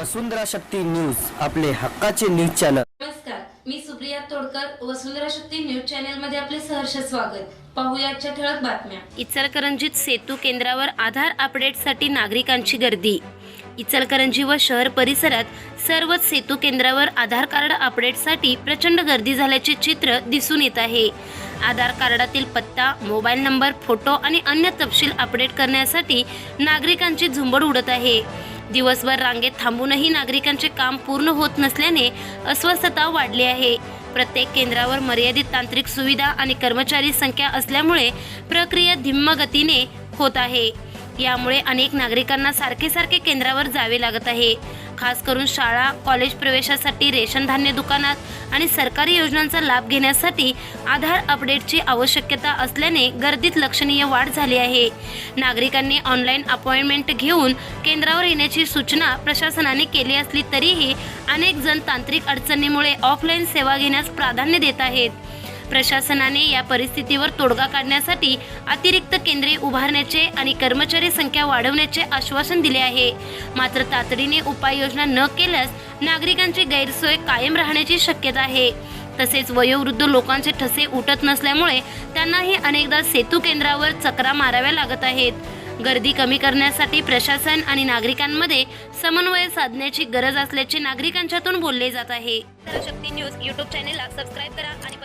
वसुंधरा Shakti news आपले हक्काचे news channel. नमस्कार मी सुप्रिया तोडकर वसुंधरा शक्ती न्यूज चॅनलमध्ये आपले सहर्ष स्वागत. पाहूया आजच्या ठळक बातम्या. इचलकरंजीत सेतू केंद्रावर आधार अपडेटसाठी नागरिकांची गर्दी. इचलकरंजी व शहर परिसरात सर्वच सेतू केंद्रावर आधार कार्ड अपडेटसाठी प्रचंड गर्दी झाल्याचे चित्र दिसून येत आहे. आधार कार्डातील पत्ता मोबाईल नंबर फोटो आणि अन्य तपशील अपडेट करण्यासाठी नागरिकांची झुंबड उडत आहे. दिवसभर रांगेत थांबूनही नागरिकांचे काम पूर्ण होत नसल्याने अस्वस्थता वाढली आहे. प्रत्येक केंद्रावर मर्यादित तांत्रिक सुविधा आणि कर्मचारी संख्या असल्यामुळे प्रक्रिया धिम्म गतीने होत आहे. यामुळे अनेक नागरिकांना सारखे सारखे केंद्रावर जावे लागत आहे. खास करून शाळा कॉलेज प्रवेशासाठी रेशन धान्य दुकानात आणि सरकारी योजनांचा लाभ घेण्यासाठी आधार अपडेटची आवश्यकता असल्याने गर्दीत लक्षणीय वाढ झाली आहे. नागरिकांनी ऑनलाईन अपॉइंटमेंट घेऊन केंद्रावर येण्याची सूचना प्रशासनाने केली असली तरीही अनेक जण तांत्रिक अडचणीमुळे ऑफलाईन सेवा घेण्यास प्राधान्य देत आहेत. प्रशासनाने या परिस्थितीवर तोडगा काढण्यासाठी अतिरिक्त केंद्रे उभारण्याचे आणि कर्मचारी संख्या वाढवण्याचे आश्वासन दिले आहे. मात्र तातडीने उपाययोजना न केल्यास नागरिकांची गैरसोय कायम राहण्याची शक्यता आहे. तसेच वयोवृद्ध लोकांचे ठसे उठत नसल्यामुळे त्यांनाही अनेकदा सेतू केंद्रावर चकरा माराव्या लागत आहेत. गर्दी कमी करण्यासाठी प्रशासन आणि नागरिकांमध्ये समन्वय साधण्याची गरज असल्याचे नागरिकांच्यातून बोलले जात आहे. शक्ती न्यूज यूट्यूब चॅनेलला सबस्क्राईब करा आणि